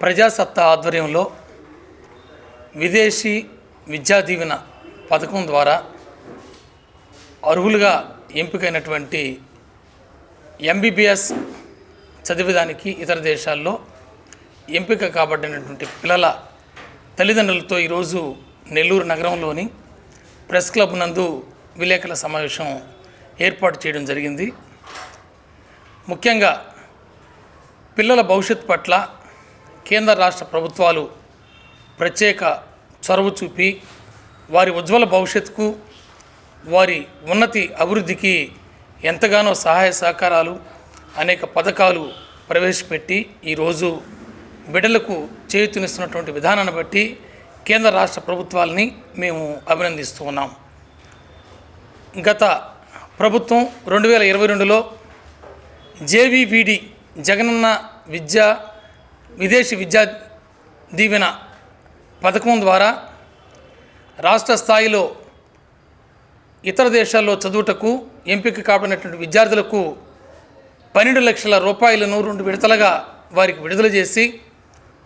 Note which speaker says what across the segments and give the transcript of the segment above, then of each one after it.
Speaker 1: ప్రజాసత్తా ఆధ్వర్యంలో విదేశీ విద్యా దీవెన పథకం ద్వారా అర్హులుగా ఎంపికైనటువంటి ఎంబీబీఎస్ చదివేదానికి ఇతర దేశాల్లో ఎంపిక కాబడినటువంటి పిల్లల తల్లిదండ్రులతో ఈరోజు నెల్లూరు నగరంలోని ప్రెస్ క్లబ్ నందు విలేకరుల సమావేశం ఏర్పాటు చేయడం జరిగింది. ముఖ్యంగా పిల్లల భవిష్యత్ పట్ల కేంద్ర రాష్ట్ర ప్రభుత్వాలు ప్రత్యేక చొరవ చూపి వారి ఉజ్వల భవిష్యత్తుకు వారి ఉన్నతి అభివృద్ధికి ఎంతగానో సహాయ సహకారాలు అనేక పథకాలు ప్రవేశపెట్టి ఈరోజు బిడ్డలకు చేయూతనిస్తున్నటువంటి విధానాన్ని బట్టి కేంద్ర రాష్ట్ర ప్రభుత్వాలని మేము అభినందిస్తూ ఉన్నాం. గత ప్రభుత్వం రెండు వేల ఇరవై రెండులో జేవీవిడి జగనన్న విద్యా విదేశీ విద్యా దీవెన పథకం ద్వారా రాష్ట్ర స్థాయిలో ఇతర దేశాల్లో చదువుటకు ఎంపిక కాబడినటువంటి విద్యార్థులకు పన్నెండు లక్షల రూపాయలను రెండు విడతలుగా వారికి విడుదల చేసి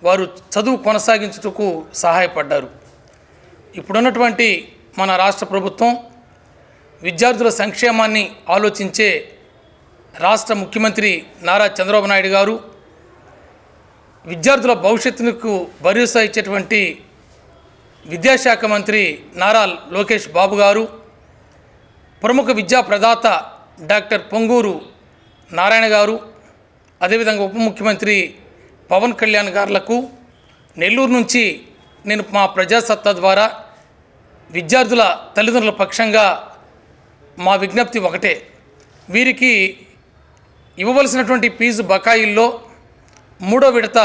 Speaker 1: వారు చదువు కొనసాగించుటకు సహాయపడ్డారు. ఇప్పుడున్నటువంటి మన రాష్ట్ర ప్రభుత్వం విద్యార్థుల సంక్షేమాన్ని ఆలోచించే రాష్ట్ర ముఖ్యమంత్రి నారా చంద్రబాబు నాయుడు గారు విద్యార్థుల భవిష్యత్తుకు భరోసా ఇచ్చేటువంటి విద్యాశాఖ మంత్రి నారా లోకేష్ బాబు గారు ప్రముఖ విద్యా ప్రదాత డాక్టర్ పొంగూరు నారాయణ గారు అదేవిధంగా ఉప ముఖ్యమంత్రి పవన్ కళ్యాణ్ గారులకు నెల్లూరు నుంచి నేను మా ప్రజాసత్తా ద్వారా విద్యార్థుల తల్లిదండ్రుల పక్షంగా మా విజ్ఞప్తి ఒకటే. వీరికి ఇవ్వవలసినటువంటి ఫీజు బకాయిల్లో మూడో విడత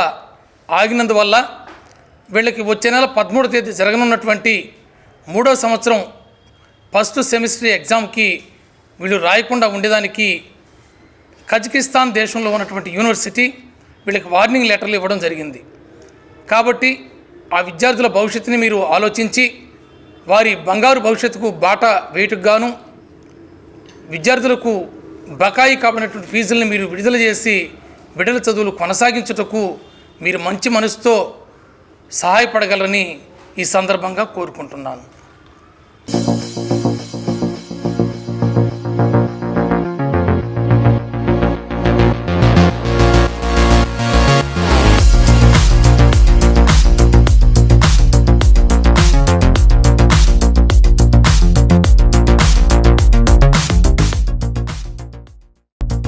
Speaker 1: ఆగినందువల్ల వీళ్ళకి వచ్చే నెల పదమూడో తేదీ జరగనున్నటువంటి మూడో సంవత్సరం ఫస్ట్ సెమిస్టర్ ఎగ్జామ్కి వీళ్ళు రాయకుండా ఉండేదానికి కజకిస్తాన్ దేశంలో ఉన్నటువంటి యూనివర్సిటీ వీళ్ళకి వార్నింగ్ లెటర్లు ఇవ్వడం జరిగింది. కాబట్టి ఆ విద్యార్థుల భవిష్యత్తుని మీరు ఆలోచించి వారి బంగారు భవిష్యత్తుకు బాట వేటుకు గాను విద్యార్థులకు బకాయి కాబడినటువంటి ఫీజులను మీరు విడుదల చేసి బిడ్డల చదువులు కొనసాగించుటకు మీరు మంచి మనసుతో సహాయపడగలరని ఈ సందర్భంగా కోరుకుంటున్నాను.